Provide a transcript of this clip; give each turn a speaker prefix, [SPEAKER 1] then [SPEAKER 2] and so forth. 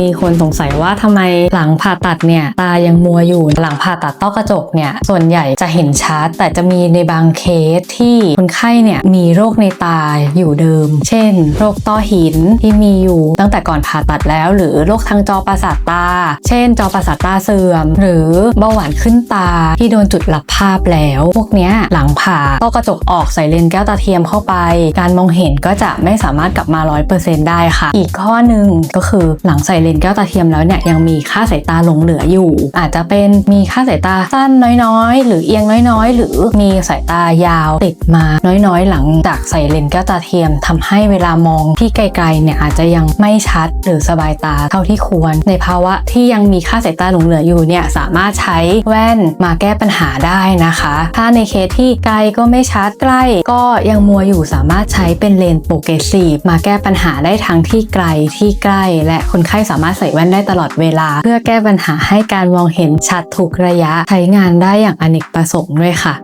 [SPEAKER 1] มีคนสงสัยว่าทำไมหลังผ่าตัดเนี่ยตายังมัวอยู่หลังผ่าตัดต้อกระจกเนี่ยส่วนใหญ่จะเห็นชัด แต่จะมีในบางเคสที่คนไข้เนี่ยมีโรคในตาอยู่เดิม เช่น โรคต้อหินที่มีอยู่ตั้งแต่ก่อนผ่าตัดแล้ว หรือโรคทางจอประสาทตา เช่น จอประสาทตาเสื่อม หรือเบาหวานขึ้นตาที่โดนจุดหลับภาพแล้ว พวกเนี้ยหลังผ่าต้อกระจกออกใส่เลนส์แก้วตาเทียมเข้าไป การมองเห็นก็จะไม่สามารถกลับมา 100%ได้ค่ะ อีกข้อหนึ่งก็คือหลังใส่เลนส์แก้วตาเทียมแล้วเนี่ยยังมีค่าสายตาหลงเหลืออยู่ อาจจะเป็นมีค่าสายตาสั้นน้อยๆ หรือเอียงน้อยๆ หรือมีสายตายาวติดมาน้อยๆ หลังจากใส่เลนส์แก้วตาเทียมทำให้เวลามองที่ไกลๆเนี่ยอาจจะยังไม่ชัดหรือสบายตาเท่าที่ควร ในภาวะที่ยังมีค่าสายตาหลงเหลืออยู่เนี่ยสามารถใช้แว่นมาแก้ปัญหาได้นะคะ ถ้าในเคสที่ไกลก็ไม่ชัดใกล้ ก็ยังมัวอยู่สามารถใช้เป็นเลนส์โปรเกรสซีฟมาแก้ปัญหาได้ทั้งที่ไกลที่ใกล้ และคนไข้สาามารถใส่แว่นได้ตลอดเวลา เพื่อแก้ปัญหาให้การมองเห็นชัดถูกระยะใช้งานได้อย่างอเนกประสงค์ด้วยค่ะ